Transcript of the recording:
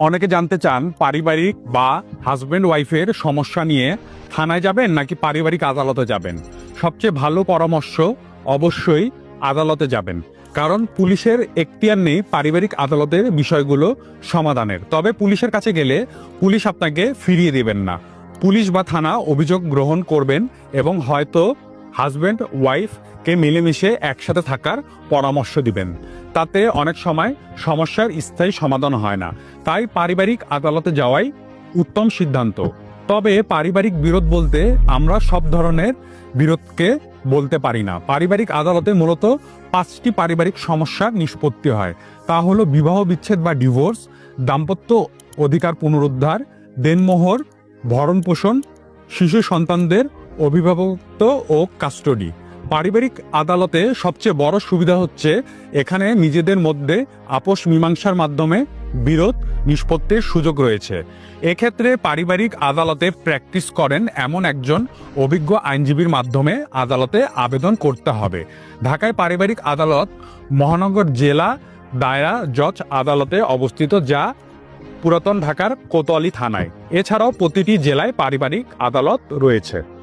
অনেকে জানতে চান পারিবারিক বা হাজব্যান্ড ওয়াইফের সমস্যা নিয়ে থানায় যাবেন নাকি পারিবারিক আদালতে যাবেন? সবচেয়ে ভালো পরামর্শ অবশ্যই আদালতে যাবেন। কারণ পুলিশের এখতিয়ার নেই পারিবারিক আদালতের বিষয়গুলো সমাধানের। তবে পুলিশের কাছে গেলে পুলিশ আপনাকে ফিরিয়ে দেবেন না। পুলিশ বা থানা অভিযোগ গ্রহণ করবেন এবং হয়তো হাজব্যান্ড ওয়াইফকে মিলেমিশে একসাথে থাকার পরামর্শ দিবেন। তাতে অনেক সময় সমস্যার স্থায়ী সমাধান হয় না। তাই পারিবারিক আদালতে যাওয়াই উত্তম সিদ্ধান্ত। তবে পারিবারিক বিরোধ বলতে আমরা সব ধরনের বিরোধকে বলতে পারি না। পারিবারিক আদালতে মূলত পাঁচটি পারিবারিক সমস্যার নিষ্পত্তি হয়। তা হলো বিবাহ বিচ্ছেদ বা ডিভোর্স, দাম্পত্য অধিকার পুনরুদ্ধার, দেনমোহর ভরণ পোষণ শিশু সন্তানদের অভিভাবকত্ব ও কাস্টডি। পারিবারিক আদালতে সবচেয়ে বড় সুবিধা হচ্ছে এখানে নিজেদের মধ্যে আপোষ মীমাংসার মাধ্যমে বিরোধ নিষ্পত্তির সুযোগ রয়েছে। এক্ষেত্রে পারিবারিক আদালতে প্র্যাকটিস করেন এমন একজন অভিজ্ঞ আইনজীবীর মাধ্যমে আদালতে আবেদন করতে হবে। ঢাকায় পারিবারিক আদালত, মহানগর জেলা দায়রা জজ আদালতে অবস্থিত যা পুরাতন ঢাকার কোতোয়ালি থানায়। এছাড়াও প্রতিটি জেলায় পারিবারিক আদালত রয়েছে।